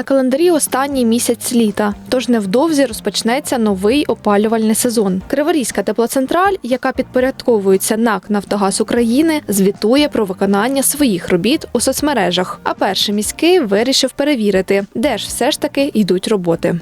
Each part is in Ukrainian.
На календарі останній місяць літа, тож невдовзі розпочнеться новий опалювальний сезон. Криворізька теплоцентраль, яка підпорядковується НАК Нафтогаз України, звітує про виконання своїх робіт у соцмережах. А перший міський вирішив перевірити, де ж все ж таки йдуть роботи.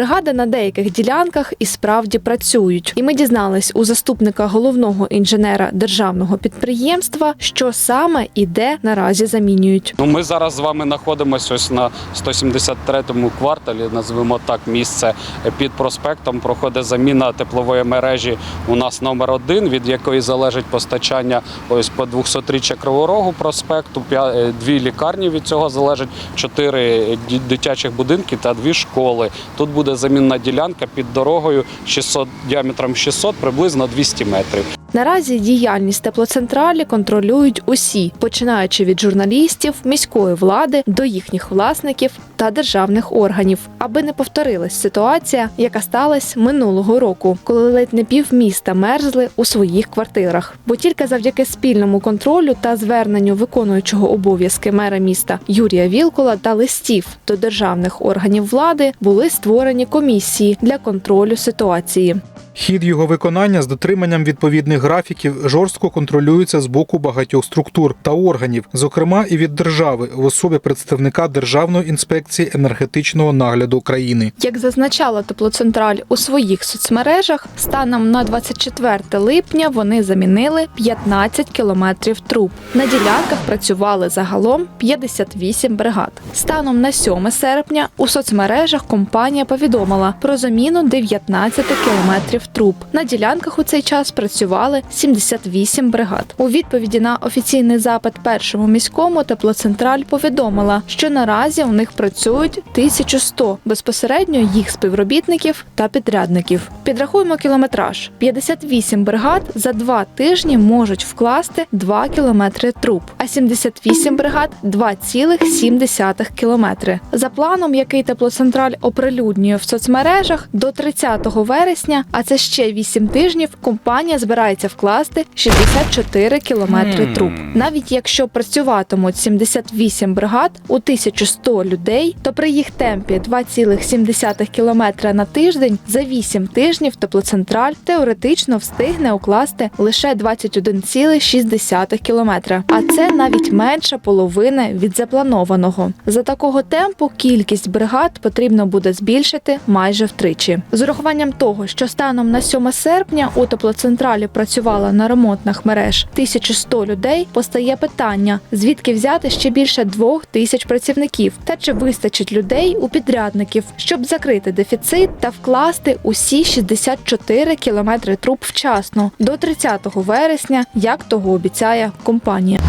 Бригади на деяких ділянках і справді працюють, і ми дізнались у заступника головного інженера державного підприємства, що саме і де наразі замінюють. Ну, ми зараз з вами знаходимося ось на 173-му кварталі, назвемо так місце під проспектом. Проходить заміна теплової мережі у нас номер один, від якої залежить постачання ось по 200-річчя Криворогу проспекту. Е, Дві лікарні від цього залежать, чотири дитячих будинки та дві школи. Тут буде замінна ділянка під дорогою 600 діаметром 600, приблизно 200 метрів. Наразі діяльність теплоцентралі контролюють усі, починаючи від журналістів, міської влади до їхніх власників та державних органів, аби не повторилась ситуація, яка сталася минулого року, коли ледь не пів міста мерзли у своїх квартирах. Бо тільки завдяки спільному контролю та зверненню виконуючого обов'язки мера міста Юрія Вілкула та листів до державних органів влади були створені комісії для контролю ситуації. Хід його виконання з дотриманням відповідних графіків жорстко контролюється з боку багатьох структур та органів, зокрема і від держави в особі представника Державної інспекції енергетичного нагляду України. Як зазначала теплоцентраль у своїх соцмережах, станом на 24 липня вони замінили 15 кілометрів труб. На ділянках працювали загалом 58 бригад. Станом на 7 серпня у соцмережах компанія повідомила про заміну 19 кілометрів труб. На ділянках у цей час працювали 78 бригад. У відповіді на офіційний запит першому міському теплоцентраль повідомила, що наразі у них працюють 1100 безпосередньо їх співробітників та підрядників. Підрахуємо кілометраж: 58 бригад за два тижні можуть вкласти 2 кілометри труб, а 78 бригад 2,7 кілометри. За планом, який теплоцентраль оприлюднює в соцмережах, до 30 вересня, а це ще 8 тижнів, компанія збирається вкласти 64 кілометри труб. Навіть якщо працюватимуть 78 бригад у 1100 людей, то при їх темпі 2,7 кілометра на тиждень за 8 тижнів теплоцентраль теоретично встигне укласти лише 21,6 кілометра. А це навіть менша половина від запланованого. За такого темпу кількість бригад потрібно буде збільшити майже втричі. З урахуванням того, що станом на 7 серпня у теплоцентралі працювала на ремонтних мереж. 1100 людей, постає питання, звідки взяти ще більше двох тисяч працівників, та чи вистачить людей у підрядників, щоб закрити дефіцит та вкласти усі 64 кілометри труб вчасно? До 30 вересня, як того обіцяє компанія.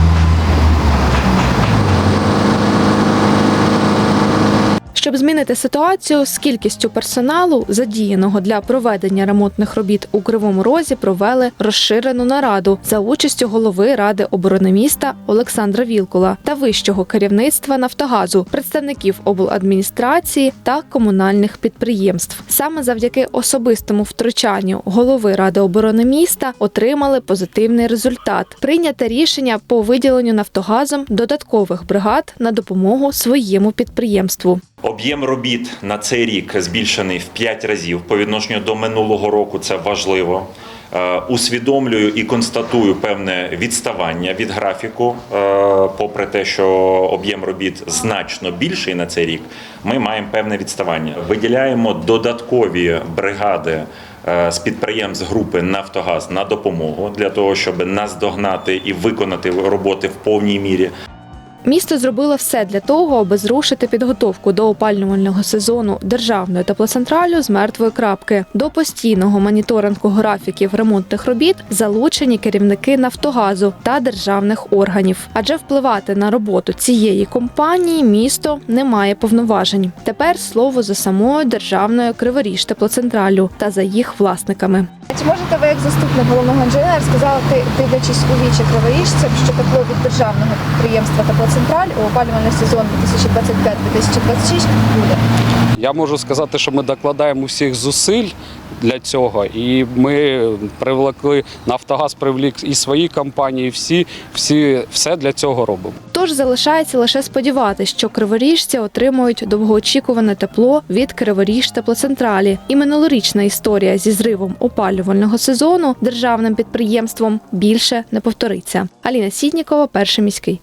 Щоб змінити ситуацію з кількістю персоналу, задіяного для проведення ремонтних робіт у Кривому Розі, провели розширену нараду за участю голови ради оборони міста Олександра Вілкула та вищого керівництва Нафтогазу, представників обладміністрації та комунальних підприємств. Саме завдяки особистому втручанню голови ради оборони міста отримали позитивний результат. Прийняте рішення по виділенню Нафтогазом додаткових бригад на допомогу своєму підприємству. Об'єм робіт на цей рік збільшений в 5 разів по відношенню до минулого року. Це важливо. Е, Усвідомлюю і констатую певне відставання від графіку, Е, попри те, що об'єм робіт значно більший на цей рік. Ми маємо певне відставання. Виділяємо додаткові бригади. е, З підприємств групи Нафтогаз на допомогу для того, щоб наздогнати і виконати роботи в повній мірі. Місто зробило все для того, аби зрушити підготовку до опалювального сезону державної теплоцентралю з мертвої крапки. До постійного моніторингу графіків ремонтних робіт залучені керівники Нафтогазу та державних органів. Адже впливати на роботу цієї компанії місто не має повноважень. Тепер слово за самою державною Криворіж теплоцентралю та за їх власниками. Чи можете ви, як заступник головного інженера, сказати, дивлячись у вічі криворіжцям, що тепло від державного підприємства Теплоцентраль у опалювальний сезон 2025-2026 буде? Я можу сказати, що ми докладаємо усіх зусиль для цього. І ми привлекли Нафтогаз, привлік і свої компанії. Всі, всі все для цього робимо. Тож залишається лише сподіватися, що криворіжці отримують довгоочікуване тепло від Криворіж теплоцентралі. І минулорічна історія зі зривом опалювального сезону державним підприємством більше не повториться. Аліна Сіднікова, перший міський.